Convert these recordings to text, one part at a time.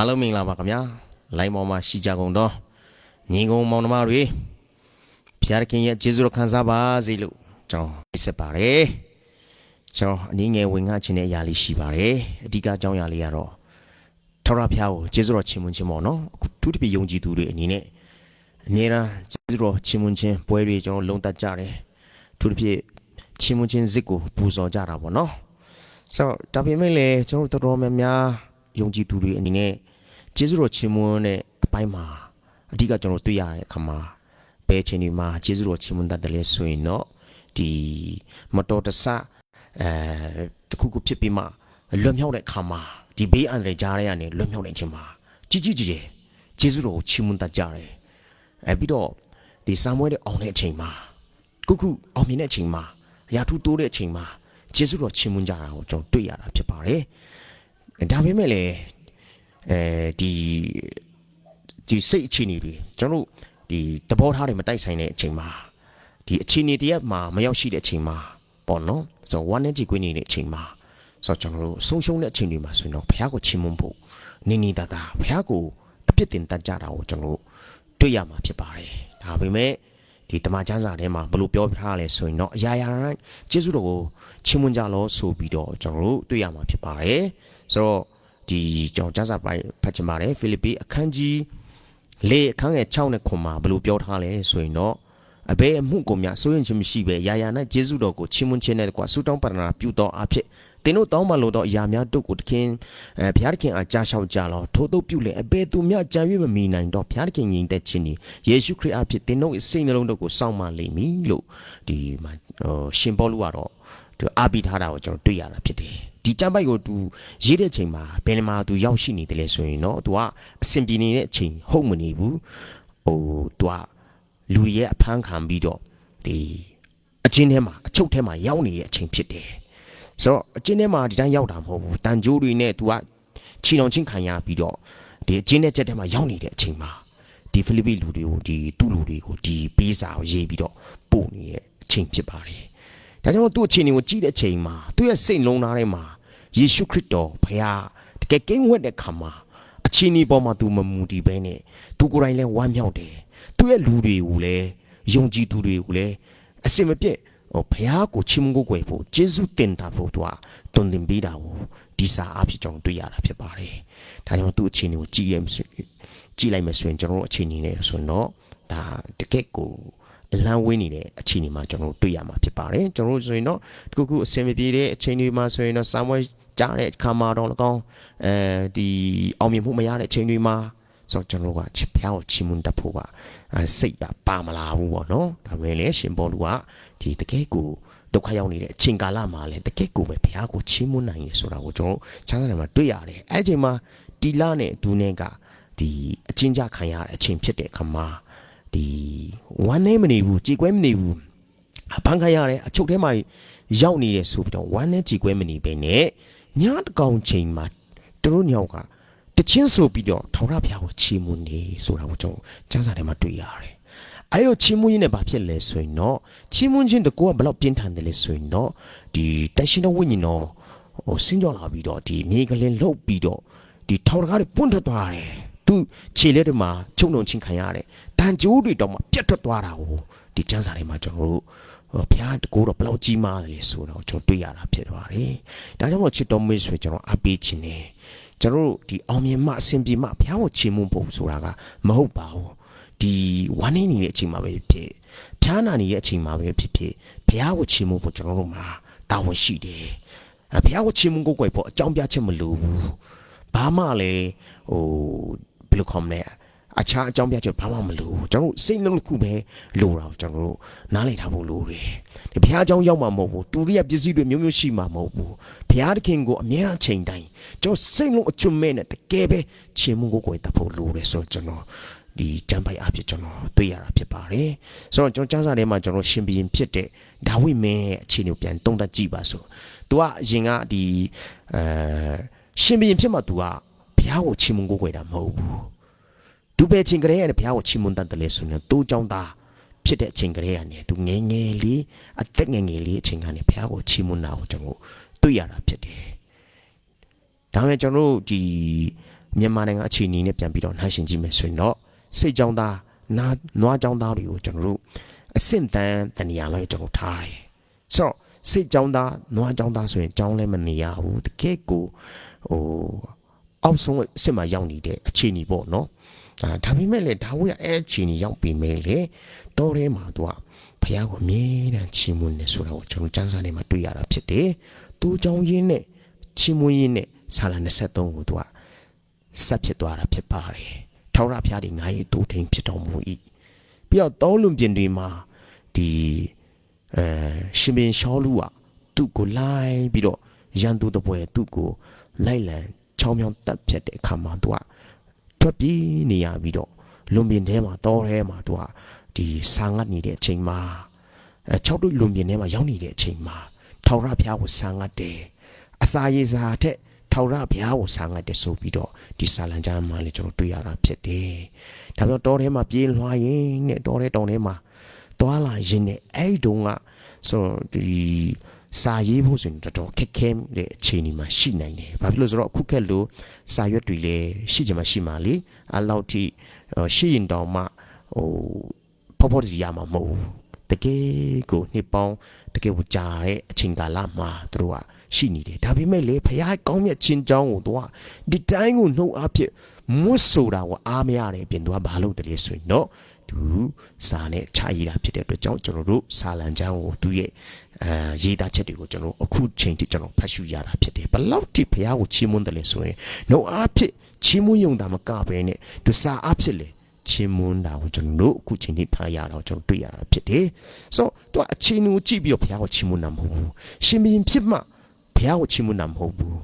အားလုံးမင်္ဂလာပါခင်ဗျာလိုင်းပေါ်မှာရှိကြကုန်တော့ညီကုံမောင်နှမတွေဖျားခင်ရဲ့ကျေးဇူးတော်ခံစားပါစေလို့ကျွန်တော်ပြဆက်ပါတယ်ကျွန်တော်အနည်းငယ်ဝင်ငှခြင်းတဲ့အရာလေးရှိပါတယ်အဓိကအကြောင်းအရာလေးကတော့ထောက်ရဖျားကိုကျေးဇူးတော်ချီးမွမ်းခြင်းပေါ့နော်အခုသူတပည့်ယုံကြည်သူတွေအနေနဲ့အနည်းအားကျေးဇူးတော်ချီးမွမ်းခြင်းပွဲတွေကျွန်တော်လုံတတ်ကြတယ်သူတပည့်ချီးမွမ်းခြင်းဇစ်ကိုပူဇော်ကြတာပေါ့နော်ဆိုတော့ဒါပေမဲ့လည်းကျွန်တော်တို့တော်တော်များများ ယုံကြည်သူတွေအနေနဲ့ကျေးဇူးတော်ချီးမွမ်းတဲ့အပိုင်းမှာအဓိကကျွန်တော်တွေ့ရတဲ့အခါမှာဘယ်အချိန်ဒီမှာကျေးဇူးတော်ချီးမွမ်းတတ်တယ်လဲဆိုရင်တော့ဒီမတော်တဆအဲတခုခုဖြစ်ပြီးမှလွတ်မြောက်တဲ့အခါမှာဒီဘေးအန္တရာယ်ကြားရတဲ့ကနေလွတ်မြောက်နေခြင်းမှာကြီးကြီးကြီးကြီးကျေးဇူးတော်ကိုချီးမွမ်းတတ်ကြတယ်အဲပြီးတော့ဒီစာမွေးတဲ့အောင်တဲ့အချိန်မှာခုခုအောင်မြင်တဲ့အချိန်မှာရာထူးတိုးတဲ့အချိန်မှာကျေးဇူးတော်ချီးမွမ်းကြတာကိုကျွန်တော်တွေ့ရတာဖြစ်ပါတယ် ဒါပေမဲ့လည်းအဲဒီဒီစိတ်အခြေအနေတွေကျွန်တော်တို့ဒီသဘောထားတွေမတိုက်ဆိုင်တဲ့အချိန်မှာဒီအခြေအနေတရက်မှာမရောက်ရှိတဲ့အချိန်မှာပေါ့နော်ဆိုတော့ဝမ်းနဲ့ကြည်ကွင်းနေတဲ့အချိန်မှာဆိုတော့ကျွန်တော်တို့ဆုံးရှုံးတဲ့အချိန်တွေမှာဆိုရင်တော့ဘုရားကိုချီးမွမ်းဖို့နေနေတတာဘုရားကိုအပြစ်တင်တတ်ကြတာကိုကျွန်တော်တို့တွေ့ရမှာဖြစ်ပါတယ်ဒါပေမဲ့ဒီတမန်ကျမ်းစာထဲမှာဘယ်လိုပြောထားလဲဆိုရင်တော့အရာရာတိုင်းကျေးဇူးတော်ကိုချီးမွမ်းကြလို့ဆိုပြီးတော့ကျွန်တော်တို့တွေ့ရမှာဖြစ်ပါတယ် ဆိုတော့ဒီကျွန်တော်ကျမ်းစာပိုင်းဖတ်ချင်ပါတယ်ဖိလိပ္ပိအခန်းကြီးလေအခန်းငယ်6နဲ့ခွန်မှာဘယ်လိုပြောထားလဲဆိုရင်တော့အဘယ်အမှုကိုများစိုးရင်ခြင်းမရှိပဲယာယာ၌ကျေးဇူးတော်ကိုချီးမွမ်းခြင်းနဲ့တကွာဆုတောင်းပတနာပြုတော်အဖြစ်သင်တို့တောင်းပန်လို့တော့အရာများတို့ကိုတခင်အဲဘုရားသခင်အားကြားလျှောက်ကြလောထို့သောပြုလေအဘယ်သူမျှကြံ၍မမီနိုင်တော့ဘုရားသခင်ယင်တဲ့ခြင်းဒီယေရှုခရစ်အဖြစ်သင်တို့၏စိတ်နှလုံးတို့ကိုစောင့်မလိမ့်မည်လို့ဒီမှာဟိုရှင်ပေါလုကတော့သူအားပေးထားတာကိုကျွန်တော်တွေ့ရတာဖြစ်တယ် ဒီကျမ်းပိုက်ကိုသူရေးတဲ့ချိန်မှာဘယ်နေမှာသူရောက်ရှိနေတယ်လဲဆိုရင်တော့သူကအစဉ်ပြေနေတဲ့အချိန်ဟုတ်မနေဘူးဟိုသူကလူတွေရဲ့အဖမ်းခံပြီးတော့ဒီအချင်းထဲမှာအချုပ်ထဲမှာရောက်နေတဲ့အချိန်ဖြစ်တယ်ဆိုတော့အချင်းထဲမှာဒီတိုင်းရောက်တာမဟုတ်ဘူးတန်ကြိုးတွေနဲ့သူကခြေတော်ချင်းခံရပြီးတော့ဒီအချင်းထဲချက်ထဲမှာရောက်နေတဲ့အချိန်မှာဒီဖိလိပ္ပိလူတွေကိုဒီသူ့လူတွေကိုဒီပေးစာကိုရေးပြီးတော့ပို့နေတဲ့အချိန်ဖြစ်ပါတယ်ဒါကြောင့်သူ့အခြေအနေကိုကြည့်တဲ့အချိန်မှာသူ့ရဲ့စိတ်လုံးသားထဲမှာ ယေရှုခရစ်တော်ဘုရားတကယ်ကိန်းဝတ်တဲ့ခါမှာအချင်းဒီပေါ်မှာသူမမူတည်ဘဲနဲ့သူကိုယ်တိုင်လဲဝမ်းမြောက်တယ်သူ့ရဲ့လူတွေကိုလည်းယုံကြည်သူတွေကိုလည်းအစင်မပြည့်ဟိုဘုရားကိုချီးမွမ်းကိုယ်ဖို့ယေရှုတင်တာဖို့သူကတွင်တင်ပေးတာကိုဒီစာအဖြစ်ကျွန်တော်တွေ့ရတာဖြစ်ပါတယ်ဒါကြောင့်သူ့အခြေအနေကိုကြည့်ရမစကြည့်လိုက်မှဆိုရင်ကျွန်တော်တို့အခြေအနေနဲ့ဆိုတော့ဒါတကယ့်ကိုအလံဝင်းနေတဲ့အခြေအနေမှာကျွန်တော်တို့တွေ့ရမှာဖြစ်ပါတယ်ကျွန်တော်တို့ဆိုရင်တော့တခုခုအဆင်မပြေတဲ့အခြေအနေမှာဆိုရင်တော့ somewhere ကြားတဲ့အခါမှာတော့၎င်းအဲဒီအောင်မြင်မှုမရတဲ့အချိန်တွေမှာဆိုတော့ကျွန်တော်တို့ကချစ်ဖျားကိုချီးမွမ်းတတ်ဖို့ကအဲစိတ်ကပါမလာဘူးပေါ့နော်ဒါပေမဲ့လည်းရှင်ဘောလူကဒီတကယ်ကိုဒုက္ခရောက်နေတဲ့အချိန်ကာလမှာလည်းတကယ်ကိုပဲဘုရားကိုချီးမွမ်းနိုင်ရဆိုတာကိုကျွန်တော်ချမ်းသာတယ်မှာတွေ့ရတယ်အဲ့ဒီအချိန်မှာတီလာနဲ့ဒူနဲ့ကဒီအချင်းကြခံရတဲ့အချိန်ဖြစ်တဲ့အခါမှာဒီဝမ်းနေမနေဘူးကြေကွဲမနေဘူးဘန်ခါရတယ်အချုပ်ထဲမှာရောက်နေတယ်ဆိုပြီးတော့ဝမ်းနဲ့ကြေကွဲမနေပဲနဲ့ ညတကောင်ချိန်မှာသူတို့ညောက်ကတချင်းဆိုပြီးတော့ထောင်ရဖျားကိုချီးမွမ်းနေဆိုတာကိုကျွန်တော်ကျမ်းစာထဲမှာတွေ့ရတယ်အဲ့လိုချီးမွမ်းရင်းနဲ့ဘာဖြစ်လဲဆိုရင်တော့ချီးမွမ်းခြင်းတကောကဘလောက်ပြင်းထန်တယ်လဲဆိုရင်တော့ဒီတိုက်ရှင်တော်ဝိညာဉ်တော်ဟိုဆင်းကြောလာပြီးတော့ဒီမြေကလင်းလှုပ်ပြီးတော့ဒီထောင်တကားတွေပွန့်ထွက်သွားတယ်သူခြေလက်တွေမှာချုံနှုံချင်းခံရတယ်တန်ကြိုးတွေတော့မှပြတ်ထွက်သွားတာကိုဒီကျမ်းစာထဲမှာကျွန်တော်တို့ ဘုရားတကူတော့ဘလောက်ကြီးမားတယ်လေဆိုတော့ကျွန်တော်တွေ့ရတာဖြစ်ပါတယ်ဒါကြောင့်မို့ချစ်တော်မွေးဆိုကျွန်တော်အပေးခြင်းနေကျွန်တော်တို့ဒီအောင်မြင်မှအစဉ်ပြေမှဘုရားကိုချီးမွမ်းဖို့ဆိုတာကမဟုတ်ပါဘူးဒီဝမ်းနေနေတဲ့အချိန်မှာပဲဖြစ်ဖျားနာနေတဲ့အချိန်မှာပဲဖြစ်ဖြစ်ဘုရားကိုချီးမွမ်းဖို့ကျွန်တော်တို့မှာတာဝန်ရှိတယ်ဘုရားကိုချီးမွမ်းကိုယ်ကိုယ်ဖို့အကြောင်းပြချက်မလိုဘူးဘာမှလည်းဟိုဘယ်လိုခေါ်မလဲ အခြားအကြောင်းပြချက်ဘာမှမလိုဘူးကျွန်တော်တို့စိတ်နှလုံးတစ်ခုပဲလိုတာကျွန်တော်တို့နားလည်ထားဖို့လိုတယ်ဒီဘုရားအကြောင်းရောက်မှာမဟုတ်ဘူးတူရိယပစ္စည်းတွေမျိုးမျိုးရှိမှာမဟုတ်ဘူးဘုရားသခင်ကိုအမြဲတမ်းချိန်တိုင်းကျွန်တော်စိတ်လုံးအချွတ်မဲ့နဲ့တကယ်ပဲချေမှုကိုကိုယ်တပ်ဖို့လိုတယ်ဆိုတော့ကျွန်တော်ဒီကျမ်းပိုက်အဖြစ်ကျွန်တော်တွေ့ရတာဖြစ်ပါတယ်ဆိုတော့ကျွန်တော်ကျမ်းစာထဲမှာကျွန်တော်ရှင်ဘီရင်ဖြစ်တဲ့ဒါဝိမင်းရဲ့အခြေအနေကိုပြန်တုံးတက်ကြည့်ပါဆိုသူကအရင်ကဒီအဲရှင်ဘီရင်ဖြစ်မှသူကဘုရားကိုချီးမွမ်းကိုးကွယ်တာမဟုတ်ဘူး သူပဲချင်းကလေးရဲ့ဘုရားကိုချီးမွမ်းတတ်တယ်လေဆိုရင်သူ့ကြောင့်သားဖြစ်တဲ့အချိန်ကလေးကနေသူငယ်ငယ်လေးအသက်ငယ်ငယ်လေးအချိန်ကနေဘုရားကိုချီးမွမ်းတာကိုကျွန်တော်တွေ့ရတာဖြစ်တယ်။ဒါပေမဲ့ကျွန်တော်တို့ဒီမြန်မာနိုင်ငံအခြေအနေနဲ့ပြန်ပြီးတော့နှိုင်းယှဉ်ကြည့်မယ်ဆိုရင်တော့စိတ်ကြောင်းသားနာနွားကြောင်းသားတွေကိုကျွန်တော်တို့အဆင့်တန်းတနေရာလောက်ကျွန်တော်ထားတယ်ဆိုတော့စိတ်ကြောင်းသားနွားကြောင်းသားဆိုရင်ကြောင်းလည်းမနေရဘူးတကယ်ကိုဟို အောက်ဆုံးအစ်မရောက်နေတဲ့အခြေအနေပေါ့နော်အာဒါပေမဲ့လေဒါဝိရအဲအခြေအနေရောက်ပြီမဲ့လေတော်ထဲမှာသူကဘုရားကိုအမြဲတမ်းချီးမွမ်းနေဆိုတာကိုကျွန်တော်စံစာထဲမှာတွေ့ရတာဖြစ်တယ်။သူကြောင့်ရင်းနဲ့ချီးမွမ်းရင်းနဲ့ဆာလာ23ကိုသူကဆက်ဖြစ်သွားတာဖြစ်ပါတယ်။ထောက်ရဖျားတွေငါရဲ့တိုးထိန်ဖြစ်တော်မူ၏။ပြီးတော့တောလွန်ပြင်တွေမှာဒီအဲရှင်ဘင်ရှောလူကသူ့ကိုလိုက်ပြီးတော့ရန်သူတပွဲသူ့ကိုလိုက်လံ ချောင်းမြောင်းတက်ဖြတ်တဲ့အခါမှာသူကထွက်ပြေးနေရပြီးတော့လွန်ပြင်ထဲမှာတောထဲမှာသူကဒီဆာငတ်နေတဲ့အချိန်မှာအဲ၆တို့လွန်ပြင်ထဲမှာရောက်နေတဲ့အချိန်မှာထောက်ရဖျားကိုဆာငတ်တယ်အစာရည်စာထက်ထောက်ရဘုရားကိုဆာငတ်တယ်ဆိုပြီးတော့ဒီဆာလံကျမ်းမှာလည်းကျွန်တော်တွေ့ရတာဖြစ်တယ်။ဒါပြောတောထဲမှာပြေးလွှားရင်နဲ့တောထဲတောင်ထဲမှာသွားလာရင်နဲ့အဲ့ဒီတုန်းကဆိုဒီ စာရေးဖို့ဆိုရင်တော်တော်ခက်ခဲတဲ့အခြေအနေမှာရှိနိုင်တယ်။ဘာဖြစ်လို့ဆိုတော့အခုခက်လို့စာရွက်တွေလည်းရှိကြမှာရှိမှာလေ။အလောက်ထိရှိရင်တောင်မှဟိုဖော်ဖော်စီရမှာမဟုတ်ဘူး။တကယ်ကိုနှစ်ပေါင်းတကယ်ကိုကြာတဲ့အချိန်ကာလမှာသူတို့ကရှိနေတယ်ဒါပေမဲ့လေဖခင်ကောင်းမြတ်ခြင်းကြောင်းကိုသူကဒီတိုင်းကိုနှုတ်အဖြစ်မွတ်ဆိုတာကိုအားမရတယ်ပြင်သူကဘာလို့တည်းဆိုရင်တော့ သူစာနဲ့ခြာရည်တာဖြစ်တဲ့အတွက်ကြောင့်ကျွန်တော်တို့စာလံချမ်းကိုသူရဲ့အဲရေးသားချက်တွေကိုကျွန်တော်အခုချိန်ထိကျွန်တော်ဖတ်ရှုရတာဖြစ်တယ်ဘလောက်တိဖခင်ကိုချီးမွမ်းတယ်လဲဆိုရင်နှုတ်အဖြစ်ချီးမွမ်းယုံတာမကဘဲနဲ့သူစာအဖြစ်လေချင်းမွန်းတာကိုကျွန်တော်တို့အခုချိန်ထိဖားရတော့ကျွန်တော်တွေ့ရတာဖြစ်တယ်။ဆိုတော့သူအချင်းကိုကြည့်ပြီးတော့ဘုရားကိုချီးမွမ်းတာမဟုတ်ဘူး။ရှင်ဘုရင်ဖြစ်မှဘုရားကိုချီးမွမ်းတာမဟုတ်ဘူး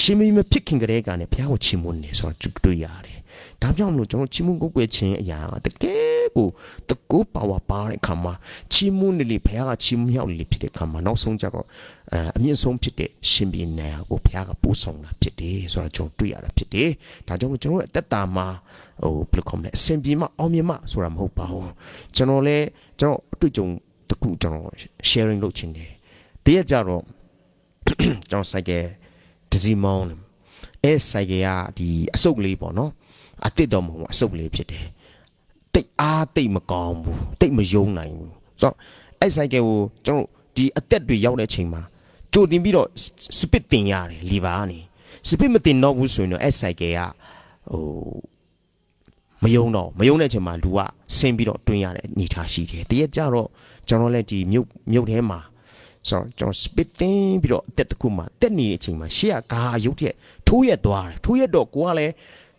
ရှင်မင်းမဖြစ်ခင်ကလေးကနေဘုရားကိုချီးမွမ်းနေဆိုတော့ကျွတွေ့ရတယ်ဒါကြောင့်မလို့ကျွန်တော်ချီးမွမ်းကိုယ်ွယ်ခြင်းအရာကတကယ်ကိုတကူပါဝါပါတဲ့ခါမှာချီးမွမ်းနေလေဘုရားကချီးမြောက်လေဖြစ်တဲ့ခါမှာနောက်ဆုံးကြတော့အဲအမြင့်ဆုံးဖြစ်တဲ့ရှင်ဘီနာကိုဘုရားကပို့ဆောင်တာဖြစ်တယ်ဆိုတော့ကျွန်တော်တွေ့ရတာဖြစ်တယ်ဒါကြောင့်ကျွန်တော်ရဲ့အသက်တာမှာဟိုဘယ်လိုခေါ်မလဲအစဉ်ပြေမအောင်မြင်မဆိုတာမဟုတ်ပါဘူးကျွန်တော်လည်းကျွန်တော်အတွေ့အကြုံတကူကျွန်တော် sharing လုပ်ခြင်းတယ်တရက်ကြတော့ကျွန်တော်ဆိုင်ကယ် ဒစီမောင်းအဲဆိုင်ကယ်ကဒီအစုပ်လေးပေါ့နော်အတစ်တော်မဟုတ်အစုပ်လေးဖြစ်တယ်တိတ်အားတိတ်မကောင်းဘူးတိတ်မယုံနိုင်ဘူးဆိုတော့အဲဆိုင်ကယ်ကိုကျွန်တော်ဒီအသက်တွေရောက်တဲ့အချိန်မှာကြိုတင်ပြီးတော့စပစ်တင်ရတယ်လီဗာကနေစပစ်မတင်တော့ဘူးဆိုရင်တော့အဲဆိုင်ကယ်ကဟိုမယုံတော့မယုံတဲ့အချိန်မှာလူကဆင်းပြီးတော့တွင်းရတဲ့အနေထားရှိတယ်တရက်ကြတော့ကျွန်တော်လည်းဒီမြုပ်မြုပ်ထဲမှာ ဆိုတော့ကျွန်တော် spit တင်းပြီးတော့တက်တခုမှတက်နေတဲ့အချိန်မှာရှေ့ကကားရုပ်တဲ့ထိုးရက်သွားတယ်ထိုးရက်တော့ကိုကလည်း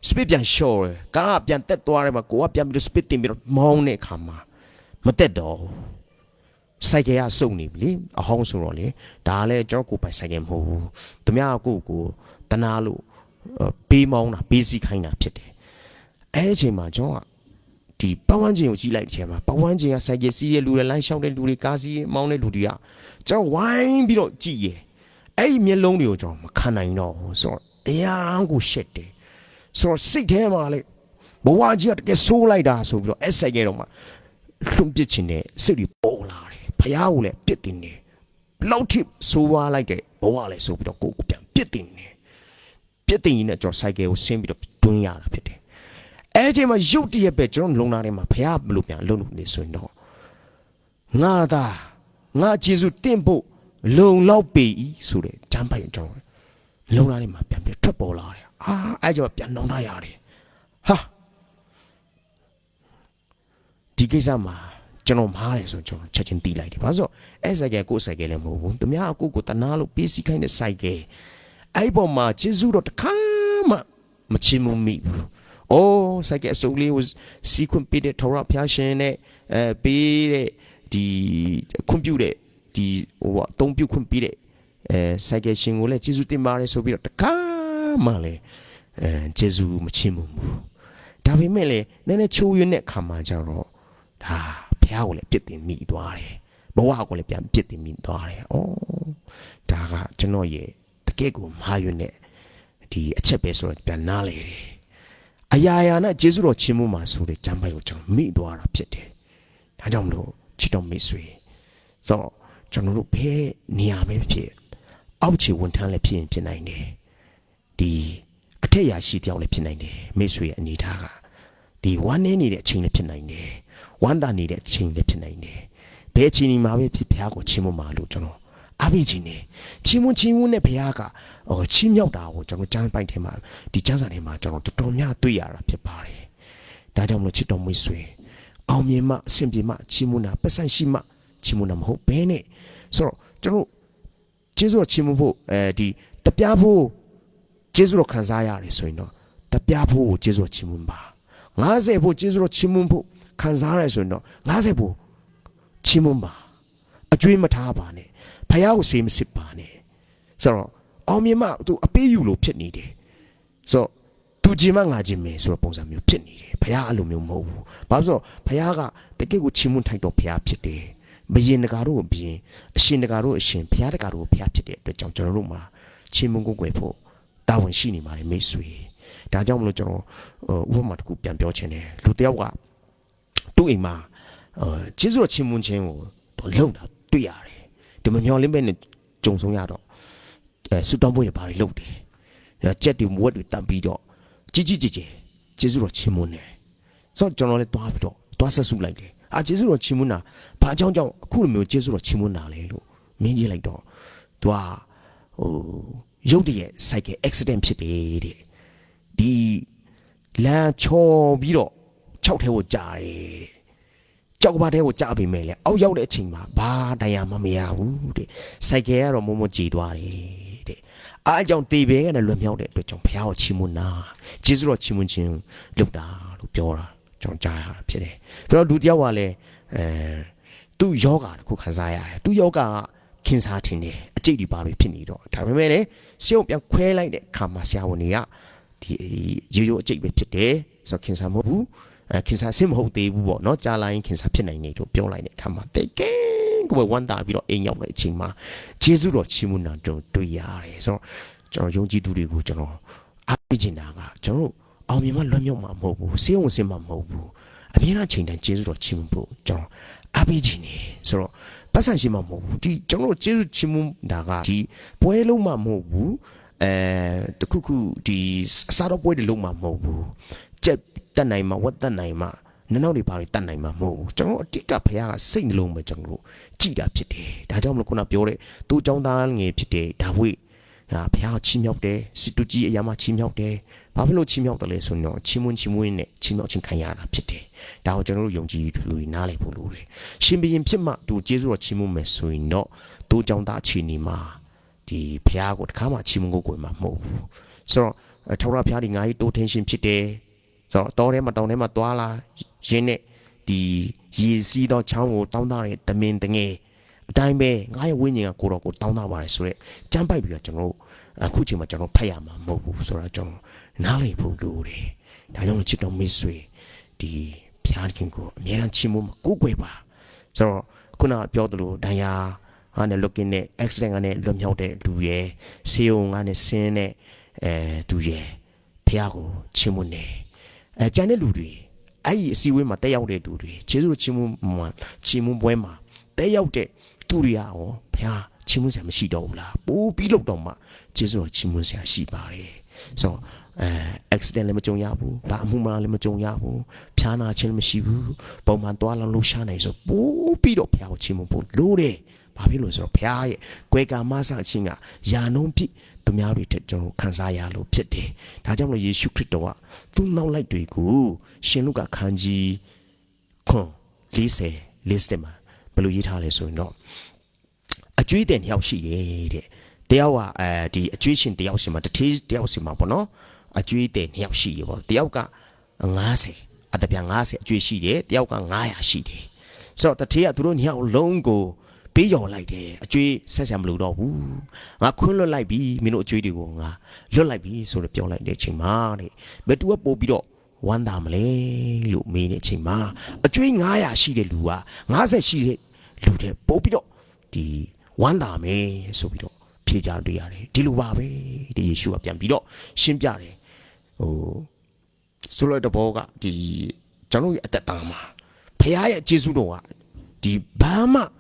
spit ပြန် short တယ်ကားကပြန်တက်သွားတယ်မှာကိုကပြန်ပြီးတော့ spit တင်ပြီးတော့မောင်းတဲ့အခါမှာမတက်တော့စိုက်ကယ်ကစုံနေပြီလေအဟောင်းဆိုတော့လေဒါလည်းကျွန်တော်ကိုပိုင်စိုက်ကယ်မဟုတ်ဘူးသူများကိုကိုတနာလို့ပေးမောင်းတာပေးစီခိုင်းတာဖြစ်တယ်အဲအချိန်မှာကျွန်တော်က ဒီပတ်ဝန်းကျင်ကိုကြည့်လိုက်တဲ့အချိန်မှာပတ်ဝန်းကျင်ကစိုက်ကယ်စီးတဲ့လူတွေလမ်းလျှောက်တဲ့လူတွေကားစီးမောင်းတဲ့လူတွေကကျွန်တော်ဝိုင်းပြီးတော့ကြည်ရအဲ့ဒီမျက်လုံးတွေကိုကျွန်တော်မခံနိုင်တော့ဘူးဆိုတော့တရားကိုရှက်တယ်ဆိုတော့စိတ်ထဲမှာလေဘဝကြီးကတကယ်ဆိုးလိုက်တာဆိုပြီးတော့အဲ့ဆိုင်ကဲတော့မှလွန်ပစ်ချင်တဲ့စိတ်တွေပေါ်လာတယ်ဖះကိုလည်းပြစ်တင်တယ်ဘလောက်ထိဆိုးွားလိုက်တဲ့ဘဝလည်းဆိုပြီးတော့ကိုကိုပြန်ပြစ်တင်တယ်ပြစ်တင်ရင်လည်းကျွန်တော်ဆိုင်ကဲကိုဆင်းပြီးတော့တွန်းရတာဖြစ်တယ် အဲ့ဒီမှာရုတ်တရက်ပဲကျွန်တော်လုံလာထဲမှာဖះဘလို့ပြန်လုံလို့နေဆိုရင်တော့ငါသာငါဂျေစုတင့်ဖို့လုံလောက်ပေ၏ဆိုတဲ့ဂျမ်းပိုင်ကျွန်တော်လုံလာထဲမှာပြန်ပြီးထွက်ပေါ်လာတယ်အာအဲ့ကြောင့်ပြန်နှောင်းထားရတယ်ဟာဒီကိစ္စမှာကျွန်တော်မားတယ်ဆိုကျွန်တော်ချက်ချင်းတီးလိုက်တယ်ဘာလို့အဲ့ဆိုင်ကကိုဆိုင်ကလည်းမဟုတ်ဘူးသူများအကိုကိုတနာလို့ပေးစီခိုင်းတဲ့ဆိုင်ကအဲ့ပေါ်မှာဂျေစုတော့တခါမှမချင်မမိဘူး အိုးဆိုင်ကအစိုးလေးကိုစီကွန်ပီတဲ့ထော်ရဖျားရှင်နဲ့အဲပေးတဲ့ဒီကွန်ပျူတာဒီဟိုအသုံးပြုခွင့်ပေးတဲ့အဲဆိုင်ကရှင်ကိုလည်းဂျေစုတင်ပါတယ်ဆိုပြီးတော့တခါမှလည်းအဲဂျေစုမချင်ဘူးဒါပေမဲ့လည်းနည်းနည်းချိုးရွံ့တဲ့ခါမှကျတော့ဒါဘုရားကိုလည်းပြစ်တင်မိသွားတယ်ဘဝကိုလည်းပြန်ပြစ်တင်မိသွားတယ်ဩဒါကကျွန်တော်ရဲ့တကယ့်ကိုမာရွံ့တဲ့ဒီအချက်ပဲဆိုတော့ပြန်နားလေတယ် အရာရာနဲ့ဂျေစုတော်ချင်းမှုမှာဆိုတဲ့ဂျမ်းပိုက်ကိုကျွန်တော်မိသွားတာဖြစ်တယ်ဒါကြောင့်မလို့ချစ်တော်မိတ်ဆွေဆိုတော့ကျွန်တော်တို့ဘယ်နေရာပဲဖြစ်အောက်ခြေဝန်ထမ်းလည်းဖြစ်ရင်ဖြစ်နိုင်တယ်ဒီအထထက်ရရှိတယောက်လည်းဖြစ်နိုင်တယ်မိတ်ဆွေရဲ့အနေထားကဒီဝမ်းနေနေတဲ့အချိန်လည်းဖြစ်နိုင်တယ်ဝမ်းသာနေတဲ့အချိန်လည်းဖြစ်နိုင်တယ်ဘယ်အချိန်ဒီမှာပဲဖြစ်ဘုရားကိုချီးမွမ်းပါလို့ကျွန်တော် အားပေးခြင်းနဲ့ချီးမွမ်းချီးမွမ်းနဲ့ဘုရားကဟိုချီးမြှောက်တာကိုကျွန်တော်ကျမ်းပိုက်ထဲမှာဒီကျမ်းစာထဲမှာကျွန်တော်တော်တော်များတွေ့ရတာဖြစ်ပါတယ်ဒါကြောင့်မလို့ချစ်တော်မွေးဆွေအောင်မြင်မှအဆင်ပြေမှချီးမွမ်းတာပတ်စံရှိမှချီးမွမ်းတာမဟုတ်ဘဲနဲ့ဆိုတော့ကျွန်တော်ကျေးဇူးတော်ချီးမွမ်းဖို့အဲဒီတပြားဖို့ကျေးဇူးတော်ခံစားရတယ်ဆိုရင်တော့တပြားဖို့ကိုကျေးဇူးတော်ချီးမွမ်းပါ90ဖို့ကျေးဇူးတော်ချီးမွမ်းဖို့ခံစားရဆိုရင်တော့90ဖို့ချီးမွမ်းပါအကျွေးမထားပါနဲ့ ဖះကိုစေးမစစ်ပါနဲ့ဆိုတော့အောင်မြင်မှသူအပေးယူလို့ဖြစ်နေတယ်ဆိုတော့သူဂျင်မငါဂျင်မယ်ဆိုတော့ပုံစံမျိုးဖြစ်နေတယ်ဖះအဲ့လိုမျိုးမဟုတ်ဘူးဘာလို့ဆိုတော့ဖះကတကယ့်ကိုချီးမွမ်းထိုက်တော့ဖះဖြစ်တယ်ဘယင်တကာတို့ကိုဘယင်အရှင်တကာတို့အရှင်ဘုရားတကာတို့ကိုဘုရားဖြစ်တဲ့အတွက်ကြောင့်ကျွန်တော်တို့မှာချီးမွမ်းကိုယ်ွယ်ဖို့တာဝန်ရှိနေပါတယ်မိတ်ဆွေဒါကြောင့်မလို့ကျွန်တော်ဥပမာတစ်ခုပြန်ပြောချင်တယ်လူတစ်ယောက်ကသူ့အိမ်မှာအဲကျေးဇူးတော်ချီးမွမ်းခြင်းကိုတော့လုပ်တာတွေ့ရတယ် ဒီမမျောလင်းပဲနဲ့ကြုံဆုံးရတော့အဲဆူတောင်းပွဲတွေဘာတွေလုပ်တယ်အဲကြက်တွေမွက်တွေတတ်ပြီးတော့ကြီးကြီးကြီးကြီးကျေးဇူးတော်ချီးမွမ်းတယ်ဆိုတော့ကျွန်တော်လည်းတွားပြီးတော့တွားဆက်စုလိုက်တယ်အာကျေးဇူးတော်ချီးမွမ်းတာဘာအကြောင်းကြောင့်အခုလိုမျိုးကျေးဇူးတော်ချီးမွမ်းတာလဲလို့မင်းကြီးလိုက်တော့သူကဟိုရုတ်တရက် cycle accident ဖြစ်တယ်တဲ့ဒီလမ်းချော်ပြီးတော့၆ထဲကိုကြာတယ်တဲ့ ကြောက်ကဘာထဲကိုကြာပြီမဲ့လေအောက်ရောက်တဲ့အချိန်မှာဘာတရားမှမရဘူးတဲ့ cycle ကတော့မုံမကြည်သွားတယ်တဲ့အားအကြောင်းတေဘဲကလည်းလွတ်မြောက်တဲ့အတွက်ကြောင့်ဘုရားကိုချီးမွမ်းတာကျေးဇူးတော်ချီးမွမ်းခြင်းလုပ်တာလို့ပြောတာကျွန်တော်ကြားရတာဖြစ်တယ်ပြီးတော့လူတစ်ယောက်ကလည်းအဲသူ့ယောဂါတစ်ခုခံစားရတယ်သူ့ယောဂါကခင်စားထင်တယ်အကျိတ်ဒီပါတွေဖြစ်နေတော့ဒါပေမဲ့လည်းစီုံပြန်ခွဲလိုက်တဲ့အခါမှာဆရာဝန်တွေကဒီရိုးရိုးအကျိတ်ပဲဖြစ်တယ်ဆိုတော့ခင်စားမဟုတ်ဘူးအဲ ခင်ဆာဆင်းမဟုတ်သေးဘူးပေါ့နော်ကြာလာရင်ခင်ဆာဖြစ်နိုင်နေတို့ပြောလိုက်တဲ့အခါမှာတိတ်ကဲကိုယ်ဝမ်းတာပြီးတော့အိမ်ရောက်တဲ့အချိန်မှာဂျေစုတော်ချီးမွမ်းတာကျွန်တော်တွေ့ရတယ်ဆိုတော့ကျွန်တော်ယုံကြည်သူတွေကိုကျွန်တော်အားပေးချင်တာကကျွန်တော်အောင်မြင်မှလွတ်မြောက်မှာမဟုတ်ဘူးစေဝင်စင်မှာမဟုတ်ဘူးအမြဲတမ်းချိန်တိုင်းဂျေစုတော်ချီးမွမ်းဖို့ကျွန်တော်အားပေးချင်တယ်ဆိုတော့ပတ်စံရှိမှမဟုတ်ဘူးဒီကျွန်တော်ဂျေစုချီးမွမ်းတာကဒီပွဲလုံးမှမဟုတ်ဘူးအဲတခုခုဒီအစားတော့ပွဲတွေလုံးမှမဟုတ်ဘူးကြက် တက်နိုင်မှာဝတ်တက်နိုင်မှာနနောက်တွေဘာတွေတတ်နိုင်မှာမဟုတ်ဘူးကျွန်တော်အတိတ်ကဖခင်ကစိတ်နှလုံးပဲကျွန်တော်တို့ကြည်တာဖြစ်တယ်ဒါကြောင့်မလို့ခုနပြောတဲ့သူ့ចောင်းသားငယ်ဖြစ်တဲ့ဒါဝိဟာဖခင်ချီးမြှောက်တယ်စစ်တူကြီးအရာမှချီးမြှောက်တယ်ဘာဖြစ်လို့ချီးမြှောက်တယ်လဲဆိုတော့ချီးမွမ်းချီးမွမ်းနဲ့ချီးမြှောက်ခြင်းခံရတာဖြစ်တယ်ဒါကိုကျွန်တော်တို့ယုံကြည်သူတွေနားလည်ဖို့လိုတယ်ရှင်ဘုရင်ဖြစ်မှသူကျေးဇူးတော်ချီးမွမ်းမယ်ဆိုရင်တော့သူ့ចောင်းသားအခြေအနေမှာဒီဖခင်ကိုတခါမှချီးမွမ်းကိုကိုယ်မှာမဟုတ်ဘူးဆိုတော့ထောက်ရဖခင်ဒီငါ့တိုးထင်းရှင်ဖြစ်တယ် ဆိုတော့တောထဲမှာတောင်ထဲမှာသွားလာရင်းနဲ့ဒီရေစီးသောချောင်းကိုတောင်းတတဲ့တမင်တငယ်အတိုင်းပဲငါရဲ့ဝိညာဉ်ကကိုတော်ကိုတောင်းတပါတယ်ဆိုတော့ကြမ်းပိုက်ပြီးတော့ကျွန်တော်တို့အခုချိန်မှာကျွန်တော်ဖတ်ရမှာမဟုတ်ဘူးဆိုတော့ကျွန်တော်နားလည်ဖို့လိုတယ်ဒါကြောင့်ချစ်တော်မိတ်ဆွေဒီဖျားခင်ကိုအမြဲတမ်းချီးမွမ်းကိုကိုွယ်ပါဆိုတော့ခုနပြောသလိုဒဏ်ရာဟာနဲ့ looking နဲ့ accident ကနေလွတ်မြောက်တဲ့လူရဲ့ဆေးရုံကနေဆင်းတဲ့အဲသူရဲ့ဖျားကိုချီးမွမ်းတယ် အဲကျန်တဲ့လူတွေအဲ့ဒီအစည်းအဝေးမှာတက်ရောက်တဲ့လူတွေဂျေဇုချီးမွမ်းမှာချီးမွမ်းပွဲမှာတက်ရောက်တဲ့သူတွေရောဘုရားချီးမွမ်းစရာမရှိတော့ဘူးလားပိုးပြီးလို့တော့မှဂျေဇုတော်ချီးမွမ်းစရာရှိပါတယ်ဆိုတော့အဲ accident လည်းမကြုံရဘူးဘာအမှုမှလည်းမကြုံရဘူးဖျားနာခြင်းလည်းမရှိဘူးပုံမှန်သွားလောက်လှူရှားနိုင်ဆိုပိုးပြီးတော့ဘုရားကိုချီးမွမ်းဖို့လိုတယ်ဘာဖြစ်လို့ဆိုတော့ဘုရားရဲ့ကွယ်ကာမဆခြင်းကယာနှုံးဖြစ် သူများတွေထက်ကျွန်တော်ခံစားရလို့ဖြစ်တယ်။ဒါကြောင့်မလို့ယေရှုခရစ်တော်ကသူ့နောက်လိုက်တွေကိုရှင်လုကာခန်းကြီးခွန်40 list မှာဘယ်လိုရေးထားလဲဆိုရင်တော့အကျွေးတဲ့နှစ်ယောက်ရှိတယ်တဲ့။တယောက်ကအဲဒီအကျွေးရှင်တယောက်ရှင်မှာတထေးတယောက်ရှင်မှာပေါ့နော်။အကျွေးတဲ့နှစ်ယောက်ရှိရပေါ့။တယောက်က90အတပြ90အကျွေးရှိတယ်။တယောက်က900ရှိတယ်။ဆိုတော့တထေးကသူတို့နှစ်ယောက်လုံးကို ပေးရော်လိုက်တယ်အကျွေးဆက်ဆံမလို့တော့ဘူးငါခွန်းလွတ်လိုက်ပြီမင်းတို့အကျွေးတွေကိုငါလွတ်လိုက်ပြီဆိုတော့ပြောလိုက်တဲ့အချိန်မှာတဲ့ဘယ်သူကပို့ပြီးတော့ဝမ်းသာမလဲလို့မေးနေတဲ့အချိန်မှာအကျွေး900ရှိတဲ့လူက50ရှိတဲ့လူတဲ့ပို့ပြီးတော့ဒီဝမ်းသာမယ်ဆိုပြီးတော့ဖြေကြတွေ့ရတယ်ဒီလိုပါပဲဒီယေရှုကပြန်ပြီးတော့ရှင်းပြတယ်ဟိုဆိုလိုတဲ့ဘောကဒီကျွန်တော်ရဲ့အသက်တာမှာဖခင်ရဲ့ယေရှုတော်ကဒီဘာမှအော်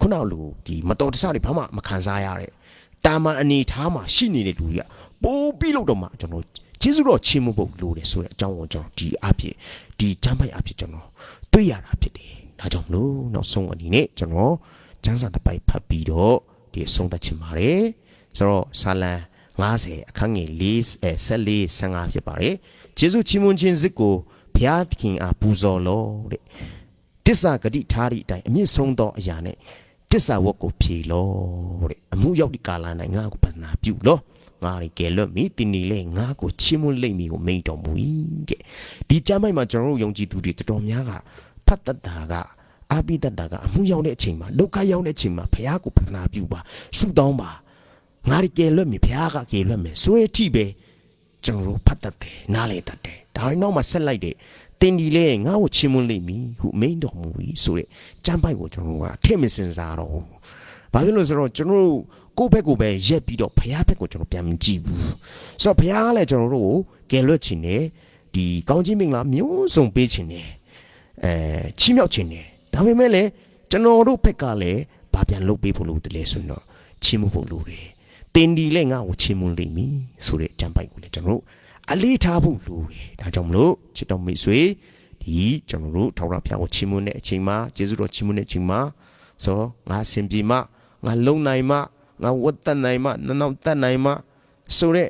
ခုနကလူဒီမတော်တဆတွေဘာမှမခံစားရတဲ့တာမန်အနေထားမှာရှိနေတဲ့လူတွေကပပို့ပြီးလို့တော့မှကျွန်တော်ကျေးဇူးတော်ချီးမွမ်းဖို့လိုတယ်ဆိုတဲ့အကြောင်းကိုကျွန်တော်ဒီအဖြစ်ဒီချမ်းပိုက်အဖြစ်ကျွန်တော်တွေ့ရတာဖြစ်တယ်ဒါကြောင့်မလို့နောက်ဆုံးအနေနဲ့ကျွန်တော်ကျမ်းစာတစ်ပိုက်ဖတ်ပြီးတော့ဒီအဆုံးသတ်ချင်ပါတယ်ဆိုတော့ဆာလံ90အခန်းငယ်4အဲ14 15ဖြစ်ပါတယ်ကျေးဇူးချီးမွမ်းခြင်းစစ်ကိုဘုရားသခင်အားပူဇော်လို့တဲ့ တစ္ဆာဂတိထားသည့်အတိုင်းအမြင့်ဆုံးသောအရာနဲ့တစ္ဆာဝတ်ကိုဖြေလို့တဲ့အမှုရောက်ဒီကာလ၌ငါ့ကိုပန္နာပြုလို့ငါရီကဲလွတ်မိတင်းနေလေငါ့ကိုချီးမွမ်းလိမ့်မည်ကိုမိန်တော်မူ၏တဲ့ဒီကျမ်းပိုက်မှာကျွန်တော်တို့ယုံကြည်သူတွေတော်တော်များကဖတ်တတ်တာကအာပိတတ်တာကအမှုရောက်တဲ့အချိန်မှာဒုက္ခရောက်တဲ့အချိန်မှာဘုရားကိုပန္နာပြုပါဆုတောင်းပါငါရီကဲလွတ်မိဘုရားကကဲလွတ်မယ်ဆိုရတိပဲကျွန်တော်တို့ဖတ်တတ်တယ်နားလေတတ်တယ်ဒါရင်တော့မှဆက်လိုက်တယ် တင်ဒီလေငါ့ကိုချီးမွမ်းလိမ့်မည်ဟုမိန်တော်မူ၏ဆိုတဲ့ကျမ်းပိုက်ကိုကျွန်တော်တို့ကထည့်မစင်စားတော့ဘူးဘာဖြစ်လို့လဲဆိုတော့ကျွန်တော်တို့ကိုယ့်ဘက်ကိုပဲရက်ပြီးတော့ဖရားဘက်ကိုကျွန်တော်ပြန်မကြည့်ဘူးဆိုတော့ဖရားကလည်းကျွန်တော်တို့ကိုကယ်လွတ်ခြင်းနဲ့ဒီကောင်းခြင်းမင်္ဂလာမျိုးစုံပေးခြင်းနဲ့အဲချီးမြှောက်ခြင်းနဲ့ဒါပေမဲ့လည်းကျွန်တော်တို့ဘက်ကလည်းဘာပြန်လုပ်ပေးဖို့လို့တလဲဆိုရင်တော့ချီးမွမ်းဖို့လိုတယ်တင်ဒီလည်းငါ့ကိုချီးမွမ်းလိမ့်မည်ဆိုတဲ့ကျမ်းပိုက်ကိုလည်းကျွန်တော်တို့ အလေးထားဖို့လိုတယ်ဒါကြောင့်မလို့ချစ်တော်မိတ်ဆွေဒီကျွန်တော်တို့ထောက်ရဖျားကိုချီးမွမ်းတဲ့အချိန်မှာယေရှုတော်ချီးမွမ်းတဲ့အချိန်မှာဆိုငါအစဉ်ပြေမှငါလုံနိုင်မှငါဝတ်သက်နိုင်မှနနောက်သက်နိုင်မှဆိုတဲ့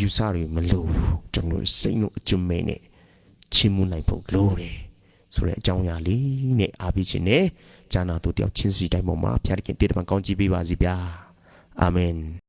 ယူဆတွေမလိုဘူးကျွန်တော်တို့စိတ်လုံးအကျွမ်းမဲနဲ့ချီးမွမ်းနိုင်ဖို့လိုတယ်ဆိုတဲ့အကြောင်းအရာလေးနဲ့အားပေးခြင်းနဲ့ဂျာနာတို့တယောက်ချင်းစီတိုင်းပေါ်မှာဖျားတခင်တည်တမန်ကောင်းချီးပေးပါစီဗျာအာမင်